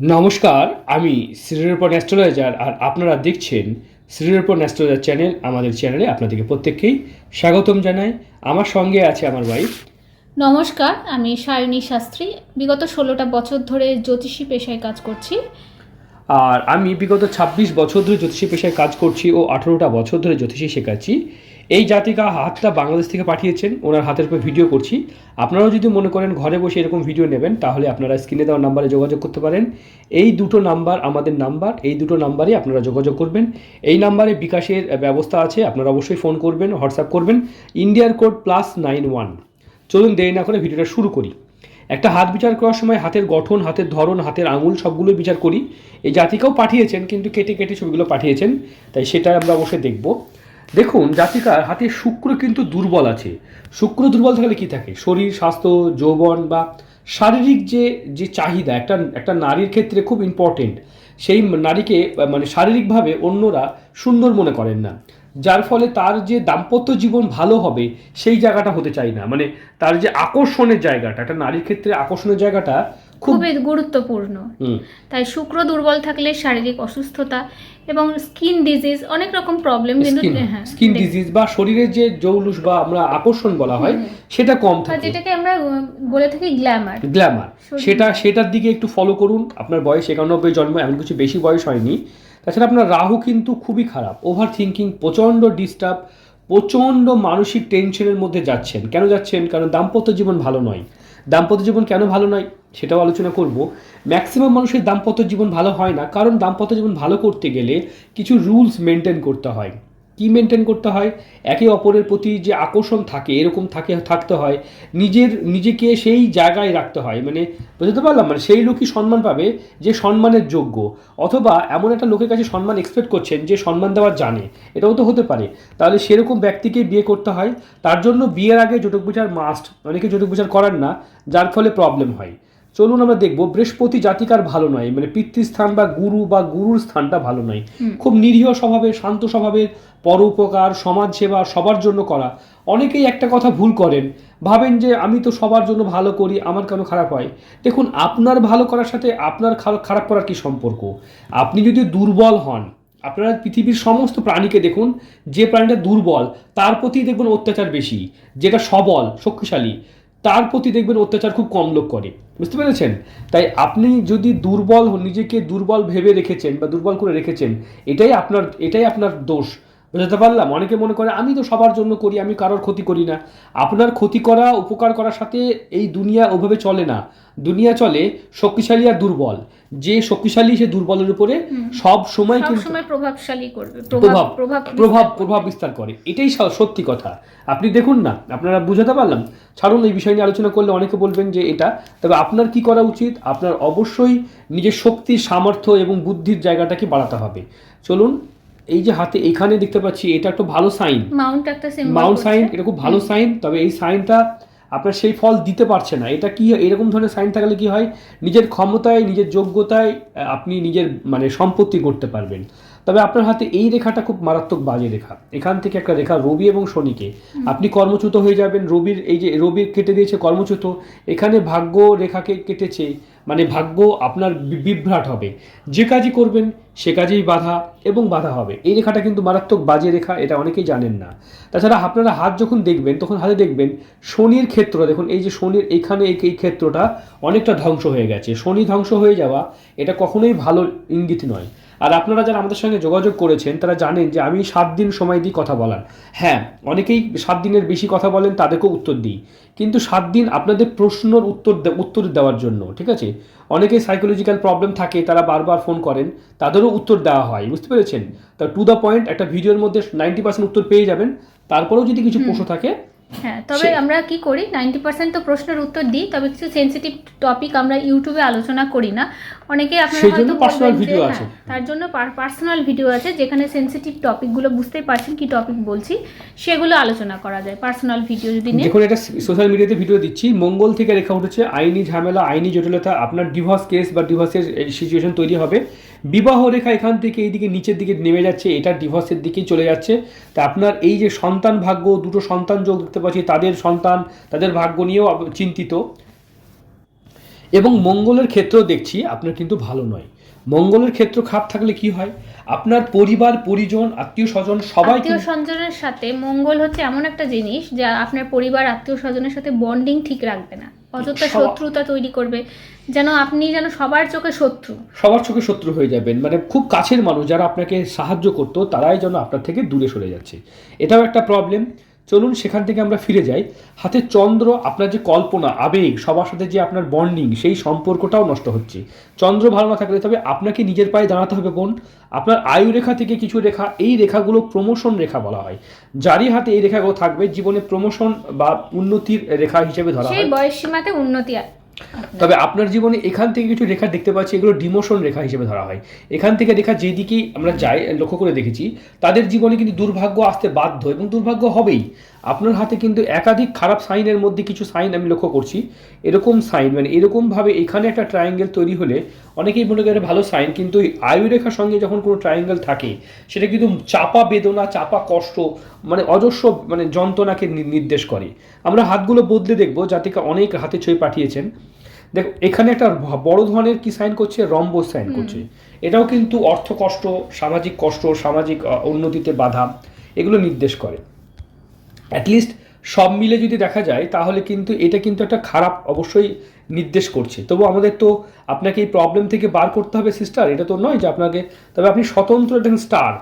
নমস্কার আমি শ্রীরূপন অ্যাস্ট্রোলজার আর আপনারা দেখছেন শ্রীরূপন অ্যাস্ট্রোলজার চ্যানেল। আমাদের চ্যানেলে আপনাদেরকে প্রত্যেককেই স্বাগতম জানাই। আমার সঙ্গে আছে আমার ওয়াইফ নমস্কার আমি সায়নী শাস্ত্রী। বিগত ষোলোটা বছর ধরে জ্যোতিষী পেশায় কাজ করছি। আর আমি বিগত ২৬ বছর ধরে জ্যোতিষী পেশায় কাজ করছি ও আঠেরোটা বছর ধরে জ্যোতিষী শেখাচ্ছি। এই জাতিকা হাতটা বাংলাদেশ থেকে পাঠিয়েছেন, ওনার হাতের উপর ভিডিও করছি। আপনারাও যদি মনে করেন ঘরে বসে এরকম ভিডিও নেবেন, তাহলে আপনারা স্ক্রিনে দেওয়া নাম্বারে যোগাযোগ করতে পারেন। এই দুটো নাম্বার আমাদের নাম্বার এই দুটো নাম্বারে আপনারা যোগাযোগ করবেন। এই নাম্বারে বিকাশের ব্যবস্থা আছে, আপনারা অবশ্যই ফোন করবেন হোয়াটসঅ্যাপ করবেন। ইন্ডিয়ার কোড প্লাস নাইন ওয়ান চলুন দেরি না করে ভিডিওটা শুরু করি। একটা হাত বিচার করার সময় হাতের গঠন, হাতের ধরন, হাতের আঙুল সবগুলো বিচার করি। এই জাতিকাও পাঠিয়েছেন, কিন্তু কেটে কেটে ছবিগুলো পাঠিয়েছেন, তাই সেটা আমরা অবশ্যই দেখব। দেখুন, জাতিকার হাতে শুক্র কিন্তু দুর্বল আছে। শুক্র দুর্বল থাকলে কি থাকে? শরীর, স্বাস্থ্য, যৌবন বা শারীরিক যে যে চাহিদা, একটা একটা নারীর ক্ষেত্রে খুব ইম্পর্টেন্ট সেই নারীকে মানে শারীরিকভাবে অন্যরা সুন্দর মনে করেন না। যার ফলে তার যে দাম্পত্য জীবন ভালো হবে, সেই জায়গাটা হতে চাই না। মানে তার যে আকর্ষণের জায়গাটা, একটা নারীর ক্ষেত্রে আকর্ষণের জায়গাটা খুবই গুরুত্বপূর্ণ। তাই শুক্র দুর্বল থাকলে শারীরিক অসুস্থতা এবং স্কিন ডিজিজ অনেক রকম প্রবলেম কিন্তু স্কিন হ্যাঁ স্কিন ডিজিজ বা শরীরের যে জৌলুস বা আমরা আকর্ষণ বলা হয় সেটা কম থাকে। যেটাকে আমরা বলে থাকি গ্ল্যামার। গ্ল্যামার। সেটা সেটার দিকে একটু ফলো করুন। আপনার বয়স একানব্বই জন্ম এমন কিছু বেশি বয়স হয়নি। তাছাড়া আপনার রাহু কিন্তু খুবই খারাপ। ওভার থিঙ্কিং প্রচণ্ড ডিস্টার্ব প্রচণ্ড মানসিক টেনশনের মধ্যে যাচ্ছেন। কেন যাচ্ছেন? কারণ দাম্পত্য জীবন ভালো নয়। দাম্পত্য জীবন কেন ভালো নয় সেটাও আলোচনা করব। ম্যাক্সিমাম মানুষের দাম্পত্য জীবন ভালো হয় না, কারণ দাম্পত্য জীবন ভালো করতে গেলে কিছু রুলস মেনটেন করতে হয়। কি মেনটেন করতে হয়? একে অপরের প্রতি যে আকর্ষণ থাকে, এরকম থাকে, থাকতে হয়, নিজের, নিজেকে সেই জায়গায় রাখতে হয়। মানে বুঝতে পারলাম? মানে সেই লোকই সম্মান পাবে যে সম্মানের যোগ্য। অথবা এমন একটা লোকের কাছে সম্মান এক্সপেক্ট করছেন যে সম্মান দেওয়ার জানে। এটাও তো হতে পারে। তাহলে সেরকম ব্যক্তিকে বিয়ে করতে হয়। তার জন্য বিয়ের আগে জটক বিচার মাস্ট অনেকে জটক বিচার করান না, যার ফলে প্রবলেম হয়। চলুন আমরা দেখব বৃহস্পতি জাতিকার ভালো নয় মানে পিতৃস্থান বা গুরু বা গুরুর স্থানটা ভালো নয়। খুব নিরীহ স্বভাবের শান্ত স্বভাবের পরোপকার সমাজ সেবা সবার জন্য করা। অনেকেই একটা কথা ভুল করেন ভাবেন যে আমি তো সবার জন্য ভালো করি আমার কেন খারাপ হয়? দেখুন আপনার ভালো করার সাথে আপনার খারাপ খারাপ করার কি সম্পর্ক? আপনি যদি দুর্বল হন আপনারা পৃথিবীর সমস্ত প্রাণীকে দেখুন যে প্রাণীটা দুর্বল তার প্রতি দেখবেন অত্যাচার বেশি যেটা সবল শক্তিশালী। তার প্রতি দেখবেন অত্যাচার খুব কম লোক করে। বুঝতে পেরেছেন? তাই আপনি যদি দুর্বল নিজেকে দুর্বল ভেবে রেখেছেন বা দুর্বল করে রেখেছেন, এটাই আপনার এটাই আপনার দোষ। বুঝতে পারলাম? অনেকে মনে করে আমি তো সবার জন্য করি আমি কারোর ক্ষতি করি না। আপনার ক্ষতি করা উপকার করার সাথে এই দুনিয়া ওভাবে চলে না। দুনিয়া চলে শক্তিশালী আর দুর্বল। যে শক্তিশালী সে দুর্বলের উপরে সব সময় কিন্তু প্রভাবশালী করবে। প্রভাব প্রভাব প্রভাব প্রভাব বিস্তার করে। এটাই সত্যি কথা। আপনি দেখুন না আপনারা বুঝাতে পারলাম। ছাড়ুন এই বিষয় নিয়ে আলোচনা করলে অনেকে বলবেন যে এটা। তবে আপনার কি করা উচিত? আপনার অবশ্যই নিজের শক্তি সামর্থ্য এবং বুদ্ধির জায়গাটাকে বাড়াতে হবে। চলুন এই যে হাতে এখানে দেখতে পাচ্ছি এটা একটা ভালো সাইন মাউন্ট একটা সিম্বল মাউন্ট সাইন এটা খুব ভালো সাইন তবে এই সাইনটা আপনার সেই ফল দিতে পারছে না। এটা কি এরকম ধরনের সাইন থাকলে কি হয়? নিজের ক্ষমতায় নিজের যোগ্যতায় আপনি নিজের মানে সম্পত্তি করতে পারবেন। তবে আপনার হাতে এই রেখাটা খুব মারাত্মক বাজে রেখা। এখান থেকে একটা রেখা রবি এবং শনিকে। আপনি কর্মচ্যুত হয়ে যাবেন। রবির এই যে রবির কেটে দিয়েছে কর্মচ্যুত। এখানে ভাগ্য রেখাকে কেটেছে। মানে ভাগ্য আপনার বিভ্রাট হবে। যে কাজই করবেন সে কাজেই বাধা এবং বাধা হবে। এই রেখাটা কিন্তু মারাত্মক বাজে রেখা এটা অনেকেই জানেন না। তাছাড়া আপনারা হাত যখন দেখবেন তখন হাতে দেখবেন শনির ক্ষেত্র দেখুন এই যে শনির এইখানে এই এই ক্ষেত্রটা অনেকটা ধ্বংস হয়ে গেছে। শনি ধ্বংস হয়ে যাওয়া এটা কখনোই ভালো ইঙ্গিত নয়। আর আপনারা যারা আমাদের সঙ্গে যোগাযোগ করেছেন তারা জানেন যে আমি সাত দিন সময় দিই কথা বলার। হ্যাঁ অনেকেই সাত দিনের বেশি কথা বলেন তাদেরকেও উত্তর দিই। কিন্তু সাত দিন আপনাদের প্রশ্নর উত্তর উত্তর দেওয়ার জন্য ঠিক আছে? অনেকে সাইকোলজিক্যাল প্রবলেম থাকে তারা বারবার ফোন করেন তাদেরও উত্তর দেওয়া হয় বুঝতে পেরেছেন? তা টু দ্য পয়েন্ট একটা ভিডিওর মধ্যে নাইনটি পার্সেন্ট উত্তর পেয়ে যাবেন। তারপরেও যদি কিছু প্রশ্ন থাকে হ্যাঁ তবে আমরা কি করি? নাইনটি পার্সেন্ট তো প্রশ্নের উত্তর দিই তবে কিছু সেন্সিটিভ টপিক আমরা ইউটিউবে আলোচনা করি না। অনেকে আপনারা হয়তো video হ্যাঁ, আছে। তার জন্য পার্সোনাল ভিডিও আছে যেখানে সেনসিটিভ টপিকগুলো বুঝতেই পারছেন কি টপিক বলছি সেগুলো আলোচনা করা যায় পার্সোনাল ভিডিও যদি নেন। দেখুন এটা সোশ্যাল মিডিয়াতে ভিডিও দিচ্ছি। মঙ্গল থেকে রেখা উঠেছে আইনি ঝামেলা আইনি জটিলতা আপনার ডিভোর্স কেস বা ডিভোর্সের সিচুয়েশন তৈরি হবে। বিবাহ রেখা এখান থেকে এইদিকে নিচের দিকে নেমে যাচ্ছে, এটা ডিভোর্সের দিকেই চলে যাচ্ছে। তা আপনার এই যে সন্তান ভাগ্য, দুটো সন্তান যোগ দেখতে পাচ্ছি, তাদের সন্তান, তাদের ভাগ্য নিয়েও চিন্তিত। এবং মঙ্গলের ক্ষেত্রেও দেখছি, আপনার কিন্তু ভালো নয়। মঙ্গলের ক্ষেত্র খারাপ থাকলে কি হয়? আপনার পরিবার, পরিজন আত্মীয় স্বজন সবাই আত্মীয় স্বজনের সাথে মঙ্গল হচ্ছে এমন একটা জিনিস, যা আপনার পরিবার আত্মীয় স্বজনের সাথে বন্ডিং ঠিক রাখবে না। অযথা শত্রুতা তৈরি করবে। যেন আপনি যেন সবার চোখে শত্রু। সবার চোখে শত্রু হয়ে যাবেন। মানে খুব কাছের মানুষ যারা আপনাকে সাহায্য করতো তারাই যেন আপনার থেকে দূরে সরে যাচ্ছে। এটাও একটা প্রবলেম চলুন সেখান থেকে আমরা ফিরে যাই। হাতে চন্দ্র আপনার যে কল্পনা আবেগ সবার সাথে যে আপনার বন্ডিং সেই সম্পর্কটাও নষ্ট হচ্ছে। চন্দ্র ভালো না থাকলে তবে আপনাকে নিজের পায়ে দাঁড়াতে হবে বোন আপনার আয়ু রেখা থেকে কিছু রেখা এই রেখাগুলো প্রমোশন রেখা বলা হয়। যারই হাতে এই রেখাগুলো থাকবে জীবনে প্রমোশন বা উন্নতির রেখা হিসেবে ধরা হয়। বয়স সীমাতে উন্নতি তবে আপনার জীবনে এখান থেকে কিছু রেখা দেখতে পাচ্ছি, এগুলো ডিমোশন রেখা হিসেবে ধরা হয়। এখান থেকে রেখা যেদিকেই আমরা যাই, লক্ষ্য করে দেখেছি, তাদের জীবনে কিন্তু দুর্ভাগ্য আসতে বাধ্য এবং দুর্ভাগ্য হবেই। আপনার হাতে কিন্তু একাধিক খারাপ সাইনের মধ্যে কিছু সাইন আমি লক্ষ্য করছি। এরকম সাইন মানে এরকমভাবে এখানে একটা ট্রায়াঙ্গেল তৈরি হলে অনেকেই মনে করে ভালো সাইন কিন্তু এই আয়ু রেখার সঙ্গে যখন কোনো ট্রায়াঙ্গেল থাকে সেটা কিন্তু চাপা বেদনা চাপা কষ্ট মানে অজস্র মানে যন্ত্রণাকে নির্দেশ করে। আমরা হাতগুলো বদলে দেখব যাতে অনেক হাতে ছবি পাঠিয়েছেন। দেখ এখানে একটা বড় ধরনের কি সাইন করছে? রম্বস সাইন করছে। এটাও কিন্তু অর্থ কষ্ট সামাজিক কষ্ট সামাজিক উন্নতিতে বাধা এগুলো নির্দেশ করে। অ্যাটলিস্ট সব মিলে যদি দেখা যায়, তাহলে কিন্তু এটা কিন্তু একটা খারাপ অবশ্যই নির্দেশ করছে। তবু আমাদের তো আপনাকে এই প্রবলেম থেকে বার করতে হবে সিস্টার এটা তো নয় যে আপনাকে, তবে আপনি স্বতন্ত্র একজন স্টার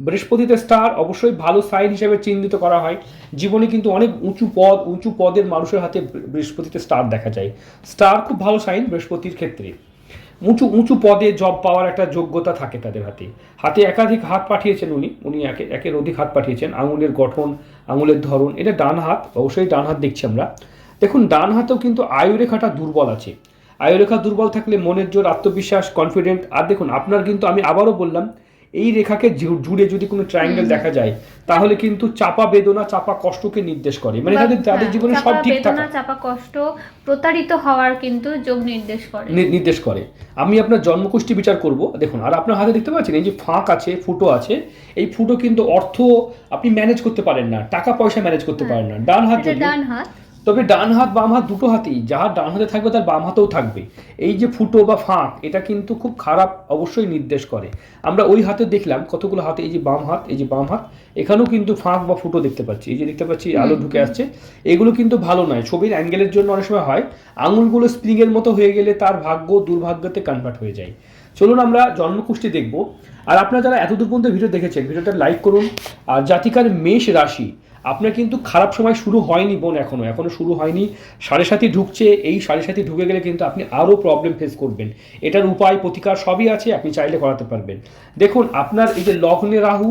বৃহস্পতিতে স্টার অবশ্যই ভালো সাইন হিসেবে চিহ্নিত করা হয়। জীবনে কিন্তু অনেক উঁচু পদ, উঁচু পদের মানুষের হাতে বৃহস্পতিতে স্টার দেখা যায়। স্টার খুব ভালো সাইন বৃহস্পতির ক্ষেত্রে। উঁচু উঁচু পদে জব পাওয়ার একটা যোগ্যতা থাকে তাদের হাতে। হাতে একাধিক হাত পাঠিয়েছেন উনি। উনি একে, একের অধিক হাত পাঠিয়েছেন। আঙুলের গঠন আঙুলের ধরন, এটা ডান হাত, অবশ্যই ডান হাত দেখছি আমরা। দেখুন, ডান হাতেও কিন্তু আয়ুরেখাটা দুর্বল আছে। আয়ুরেখা দুর্বল থাকলে মনের জোর, আত্মবিশ্বাস কনফিডেন্ট আর দেখুন, আপনার কিন্তু আমি আবারও বললাম এই রেখাকে জুড়ে যদি কোনো ট্রায়াঙ্গেল দেখা যায় তাহলে কিন্তু চাপা বেদনা চাপা কষ্টকে নির্দেশ করে। মানে তাদের তাদের হ্যাঁ, জীবনে সব ঠিক বেদনা থাকা। চাপা কষ্ট প্রতারিত হওয়ার কিন্তু যোগ নির্দেশ করে। নির্দেশ করে। আমি আপনার জন্মকুষ্টি বিচার করব। দেখুন আর আপনার হাতে দেখতে পাচ্ছেন এই যে ফাঁক আছে ফুটো আছে এই ফুটো কিন্তু অর্থ আপনি ম্যানেজ করতে পারেন না টাকা পয়সা ম্যানেজ করতে পারেন না। ডান হাত ডান হাত তবে ডান হাত বাম হাত দুটো হাতেই যার ডান হাতে থাকবে তার বাম হাতেও থাকবে। এই যে ফুটো বা ফাঁক এটা কিন্তু খুব খারাপ অবশ্যই নির্দেশ করে। আমরা ওই হাতে দেখলাম কতগুলো হাতে এই যে বাম হাত এই যে বাম হাত এখানেও কিন্তু ফাঁক বা ফুটো দেখতে পাচ্ছি। এই যে দেখতে পাচ্ছি আলো ঢুকে আসছে। এগুলো কিন্তু ভালো নয়। ছবির অ্যাঙ্গেলের জন্য অনেক সময় হয় আঙুলগুলো স্প্রিংয়ের মতো হয়ে গেলে তার ভাগ্য দুর্ভাগ্যতে কনভার্ট হয়ে যায়। চলুন আমরা জন্মকুষ্টি দেখব। আর আপনারা যারা এতদূর পর্যন্ত ভিডিও দেখেছেন ভিডিওটা লাইক করুন। আর জাতিকার মেষ রাশি আপনার কিন্তু খারাপ সময় শুরু হয়নি বোন এখনও এখনও শুরু হয়নি। সাড়ে সাথে ঢুকছে এই সাড়ে সাথে ঢুকে গেলে কিন্তু আপনি আরও প্রবলেম ফেস করবেন। এটার উপায় প্রতিকার সবই আছে আপনি চাইলে করাতে পারবেন। দেখুন আপনার এই যে লগ্নে রাহু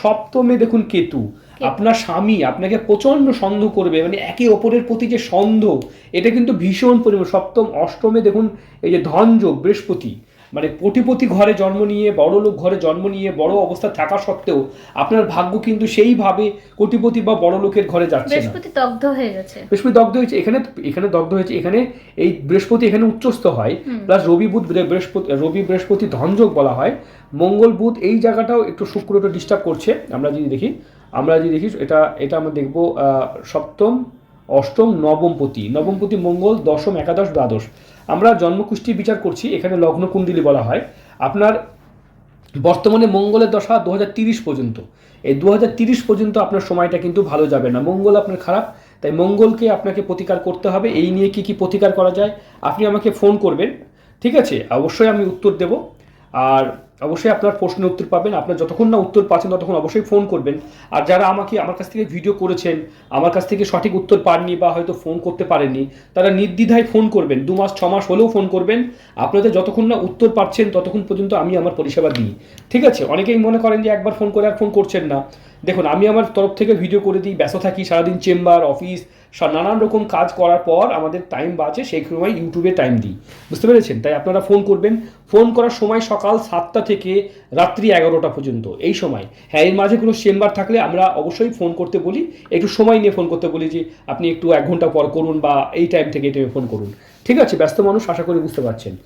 সপ্তমে দেখুন কেতু। আপনার স্বামী আপনাকে প্রচণ্ড সন্দেহ করবে মানে একে অপরের প্রতি যে সন্দেহ এটা কিন্তু ভীষণ পরিমাণ। সপ্তম অষ্টমে দেখুন এই যে ধনযোগ বৃহস্পতি। মানে কোটিপতি ঘরে জন্ম নিয়ে বড় লোক ঘরে জন্ম নিয়ে বড় অবস্থা থাকা সত্ত্বেও আপনার ভাগ্য কিন্তু সেইভাবে কোটিপতি বা বড় লোকের ঘরে যাচ্ছে না। বৃহস্পতি দগ্ধ হয়ে গেছে। বৃহস্পতি দগ্ধ হয়েছে এখানে এখানে দগ্ধ হয়েছে এখানে এই বৃহস্পতি এখানে উচ্চস্থ হয় প্লাস রবি বুধ বৃহস্পতি রবি বৃহস্পতি ধনযোগ বলা হয় মঙ্গল বুধ এই জায়গাটাও একটু শুক্র একটু ডিস্টার্ব করছে আমরা যদি দেখি আমরা যদি দেখি এটা এটা আমরা দেখব আহ, সপ্তম অষ্টম নবমপতি নবমপতি মঙ্গল, দশম একাদশ, দ্বাদশ। আমরা জন্মকুষ্টি বিচার করছি, এখানে লগ্ন কুণ্ডলী বলা হয়। আপনার বর্তমানে মঙ্গলের দশা দু পর্যন্ত। এই দু পর্যন্ত আপনার সময়টা কিন্তু ভালো যাবে না। মঙ্গল আপনার খারাপ, তাই মঙ্গলকে আপনাকে প্রতিকার করতে হবে। এই নিয়ে কি কি প্রতিকার করা যায়? আপনি আমাকে ফোন করবেন, ঠিক আছে? অবশ্যই আমি উত্তর দেব। আর অবশ্যই আপনার প্রশ্নের উত্তর পাবেন। আপনার যতক্ষণ না উত্তর পাচ্ছেন, ততক্ষণ অবশ্যই ফোন করবেন। আর যারা আমাকে, আমার কাছ থেকে ভিডিও করেছেন, আমার কাছ থেকে সঠিক উত্তর পাননি বা হয়তো ফোন করতে পারেননি, তারা নির্দ্বিধায় ফোন করবেন। দু মাস, ছ মাস হলেও ফোন করবেন। আপনাদের যতক্ষণ না উত্তর পাচ্ছেন, ততক্ষণ পর্যন্ত আমি আমার পরিষেবা দিই। ঠিক আছে? অনেকেই মনে করেন যে একবার ফোন করে আর ফোন করছেন না। দেখুন, আমি আমার তরফ থেকে ভিডিও করে দিই, ব্যস্ত থাকি, সারাদিন চেম্বার, অফিস নানান রকম কাজ করার পর আমাদের টাইম বাঁচে, সেই সময় ইউটিউবে টাইম দিই। বুঝতে পেরেছেন? তাই আপনারা ফোন করবেন। ফোন করার সময় সকাল সাতটা থেকে রাত্রি এগারোটা পর্যন্ত, এই সময়। হ্যাঁ এর মাঝে কোনো চেম্বার থাকলে আমরা অবশ্যই ফোন করতে বলি। একটু সময় নিয়ে ফোন করতে বলি যে, আপনি একটু এক ঘণ্টা পর করুন বা এই টাইম থেকে এই টাইমে ফোন করুন। ঠিক আছে? ব্যস্ত মানুষ, আশা করি বুঝতে পারছেন।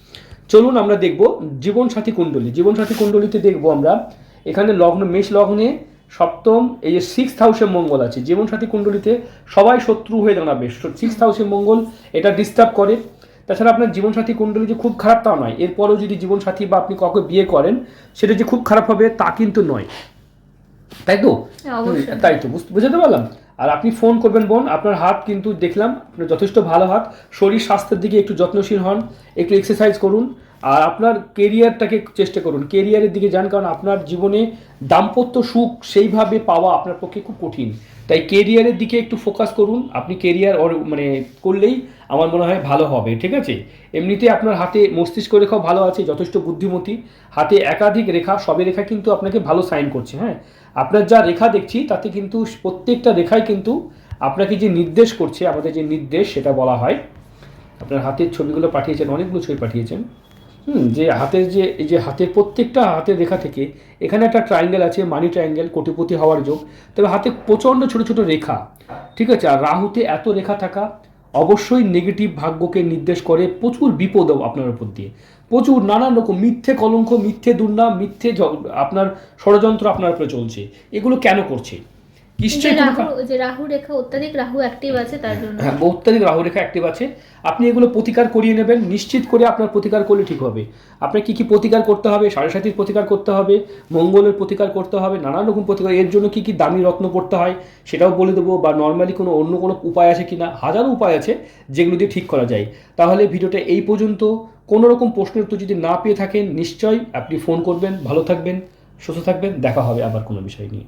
চলুন আমরা দেখব জীবনসাথী কুণ্ডলী। জীবনসাথী কুণ্ডলীতে দেখব আমরা, এখানে লগ্ন, মেষ লগ্নে সপ্তম এই যে সিক্স হাউসে মঙ্গল আছে জীবনসাথী কুণ্ডলীতে সবাই শত্রু হয়ে দাঁড়াবে। সিক্স হাউসে মঙ্গল এটা ডিস্টার্ব করে। তাছাড়া আপনার জীবনসাথী কুণ্ডলী যে খুব খারাপ তাও নয় এরপরেও যদি জীবনসাথী বা আপনি কাউকে বিয়ে করেন সেটা যে খুব খারাপ হবে তা কিন্তু নয়। তাই তো? হ্যাঁ, তাই তো বুঝ- বুঝতে পারলাম? আর আপনি ফোন করবেন বোন আপনার হাত কিন্তু দেখলাম আপনার যথেষ্ট ভালো হাত শরীর স্বাস্থ্যের দিকে একটু যত্নশীল হন একটু এক্সারসাইজ করুন। আর আপনার কেরিয়ারটাকে চেষ্টা করুন। কেরিয়ারের দিকে যান, কারণ আপনার জীবনে দাম্পত্য সুখ সেইভাবে পাওয়া আপনার পক্ষে খুব কঠিন। তাই কেরিয়ারের দিকে একটু ফোকাস করুন। আপনি কেরিয়ার অর মানে করলেই আমার মনে হয় ভালো হবে, ঠিক আছে? এমনিতে আপনার হাতে মস্তিষ্ক রেখাও ভালো আছে, যথেষ্ট বুদ্ধিমতী। হাতে একাধিক রেখা, সবে রেখা কিন্তু আপনাকে ভালো সাইন করছে হ্যাঁ? আপনার যা রেখা দেখছি, তাতে কিন্তু প্রত্যেকটা রেখাই কিন্তু আপনাকে যে নির্দেশ করছে, আমাদের যে নির্দেশ, সেটা বলা হয়। আপনার হাতের ছবিগুলো পাঠিয়েছেন, অনেকগুলো ছবি পাঠিয়েছেন। হুম, যে হাতের যে, এই যে হাতের প্রত্যেকটা হাতের রেখা থেকে এখানে একটা ট্রায়াঙ্গেল আছে মানি ট্রায়াঙ্গেল কোটিপতি হওয়ার যোগ। তবে হাতে প্রচণ্ড ছোট ছোট রেখা, ঠিক আছে? আর রাহুতে এত রেখা থাকা অবশ্যই নেগেটিভ ভাগ্যকে নির্দেশ করে, প্রচুর বিপদ আপনার উপর দিয়ে। প্রচুর নানান রকম, মিথ্যে কলঙ্ক, মিথ্যে দুর্নাম, মিথ্যে আপনার ষড়যন্ত্র আপনার উপরে চলছে। এগুলো কেন করছে? নিশ্চয়ই রাহু যে রাহু রেখা অত্যাধিক রাহু অ্যাক্টিভ আছে তার জন্য। হ্যাঁ অত্যাধিক রাহু রেখা অ্যাক্টিভ আছে। আপনি এগুলো প্রতিকার করিয়ে নেবেন নিশ্চিত করে আপনার প্রতিকার করলে ঠিক হবে। আপনার কি কি প্রতিকার করতে হবে? সাড়ে সাতির প্রতিকার করতে হবে মঙ্গলের প্রতিকার করতে হবে নানান রকম প্রতিকার। এর জন্য কি কি দামি রত্ন পড়তে হয় সেটাও বলে দেবো বা নর্মালি কোনো অন্য কোনো উপায় আছে কি না হাজারো উপায় আছে যেগুলো দিয়ে ঠিক করা যায়। তাহলে ভিডিওটা এই পর্যন্ত। কোনো রকম প্রশ্নের উত্তর যদি না পেয়ে থাকেন নিশ্চয়ই আপনি ফোন করবেন। ভালো থাকবেন সুস্থ থাকবেন। দেখা হবে আবার কোনো বিষয় নিয়ে।